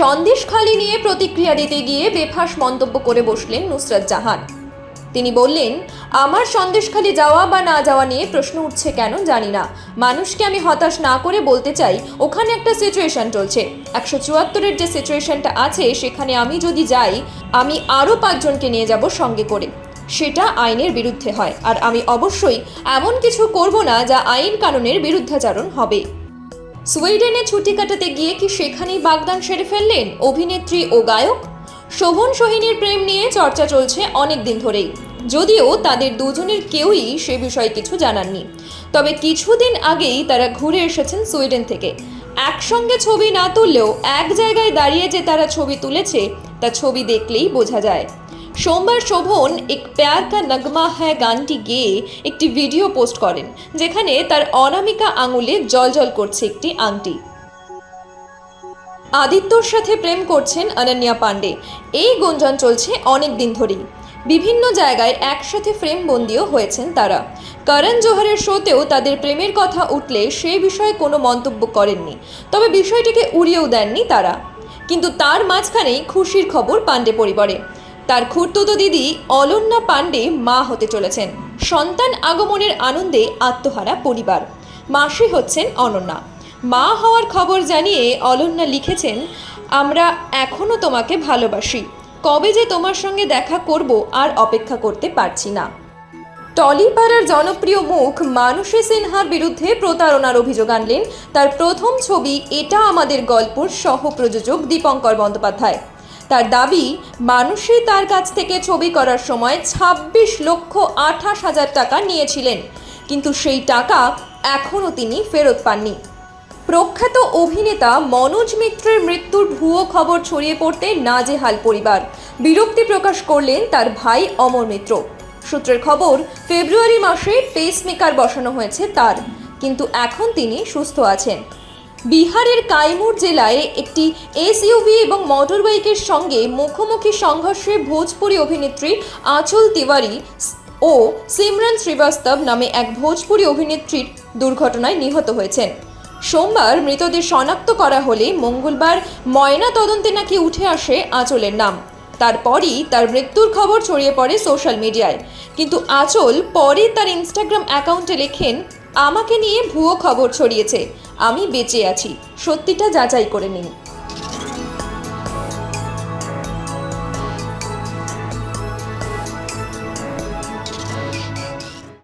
সন্দেশখালি নিয়ে প্রতিক্রিয়া দিতে গিয়ে বেফাস মন্তব্য করে বসলেন নুসরাত জাহান। তিনি বললেন, আমার সন্দেশখালি যাওয়া বা না যাওয়া নিয়ে প্রশ্ন উঠছে কেন জানি না। মানুষকে আমি হতাশ না করে বলতে চাই, ওখানে একটা সিচুয়েশন চলছে। একশো চুয়াত্তরের যে সিচুয়েশনটা আছে, সেখানে আমি যদি যাই, আমি আরও পাঁচজনকে নিয়ে যাব সঙ্গে করে। সেটা আইনের বিরুদ্ধে হয়। আর আমি অবশ্যই এমন কিছু করব না যা আইন কানুনের বিরুদ্ধাচারণ হবে। সুইডেনে ছুটি কাটাতে গিয়ে কি সেখানেই বাগদান সেরে ফেললেন অভিনেত্রী ও গায়ক? শোভন সোহিনীর প্রেম নিয়ে চর্চা চলছে অনেক দিন ধরেই। যদিও তাদের দুজনের কেউই সে বিষয়ে কিছু জানাননি। তবে কিছুদিন আগেই তারা ঘুরে এসেছেন সুইডেন থেকে। একসঙ্গে ছবি না তুললেও এক জায়গায় দাঁড়িয়ে যে তারা ছবি তুলেছে, তা ছবি দেখলেই বোঝা যায়। সোমবার শোভন এক প্যার কা নগমা হ্যায় গানটি গেয়ে একটি ভিডিও পোস্ট করেন, যেখানে তার অনামিকা আঙুলে জলজল করছে একটি আংটি। আদিত্যর সাথে প্রেম করছেন অনন্যা পাণ্ডে। এই গুঞ্জন চলছে অনেক দিন ধরেই। বিভিন্ন জায়গায় একসাথে ফ্রেম বন্দিও হয়েছেন তারা। করণ জোহরের শোতেও তাদের প্রেমের কথা উঠলে সে বিষয়ে কোনো মন্তব্য করেননি, তবে বিষয়টিকে উড়িয়েও দেননি তারা। কিন্তু তার মাঝখানেই খুশির খবর পাণ্ডে পরিবারে। তার খুড়তুতো দিদি অলন্যা পাণ্ডে মা হতে চলেছেন। সন্তান আগমনের আনন্দে আত্মহারা পরিবার। মাসি হচ্ছেন অনন্যা। মা হওয়ার খবর জানিয়ে অলন্যা লিখেছেন, আমরা এখনও তোমাকে ভালোবাসি। কবে যে তোমার সঙ্গে দেখা করব আর অপেক্ষা করতে পারছি না। টলিপাড়ার জনপ্রিয় মুখ মানসী সিনহার বিরুদ্ধে প্রতারণার অভিযোগ আনলেন তার প্রথম ছবি এটা আমাদের গল্পর সহ প্রযোজক দীপঙ্কর বন্দ্যোপাধ্যায়। তার দাবি, মানুষই তার কাছ থেকে ছবি করার সময় ছাব্বিশ লক্ষ আঠাশ হাজার টাকা নিয়েছিলেন। কিন্তু সেই টাকা এখনও তিনি ফেরত পাননি। প্রখ্যাত অভিনেতা মনোজ মিত্রের মৃত্যুর ভুয়ো খবর ছড়িয়ে পড়তে নাজেহাল পরিবার। বিরক্তি প্রকাশ করলেন তার ভাই অমর মিত্র। সূত্রের খবর, ফেব্রুয়ারি মাসে পেসমেকার বসানো হয়েছে তার। কিন্তু এখন তিনি সুস্থ আছেন। বিহারের কাইমুর জেলায় একটি এসইউভি এবং মোটরবাইকের সঙ্গে মুখোমুখি সংঘর্ষে ভোজপুরি অভিনেত্রী আঁচল তিওয়ারি ও সিমরান শ্রীবাস্তব নামে এক ভোজপুরি অভিনেত্রীর দুর্ঘটনায় নিহত হয়েছেন। সোমবার মৃতদের শনাক্ত করা হলে মঙ্গলবার ময়না তদন্তে নাকি উঠে আসে আঁচলের নাম। তারপরই তার মৃত্যুর খবর ছড়িয়ে পড়ে সোশ্যাল মিডিয়ায়। কিন্তু আঁচল পরে তার ইনস্টাগ্রাম অ্যাকাউন্টে লেখেন আমাকে নিয়ে ভুয়ো খবর ছড়িয়েছে। আমি বেঁচে আছি। সত্যিটা যাচাই করে নিন।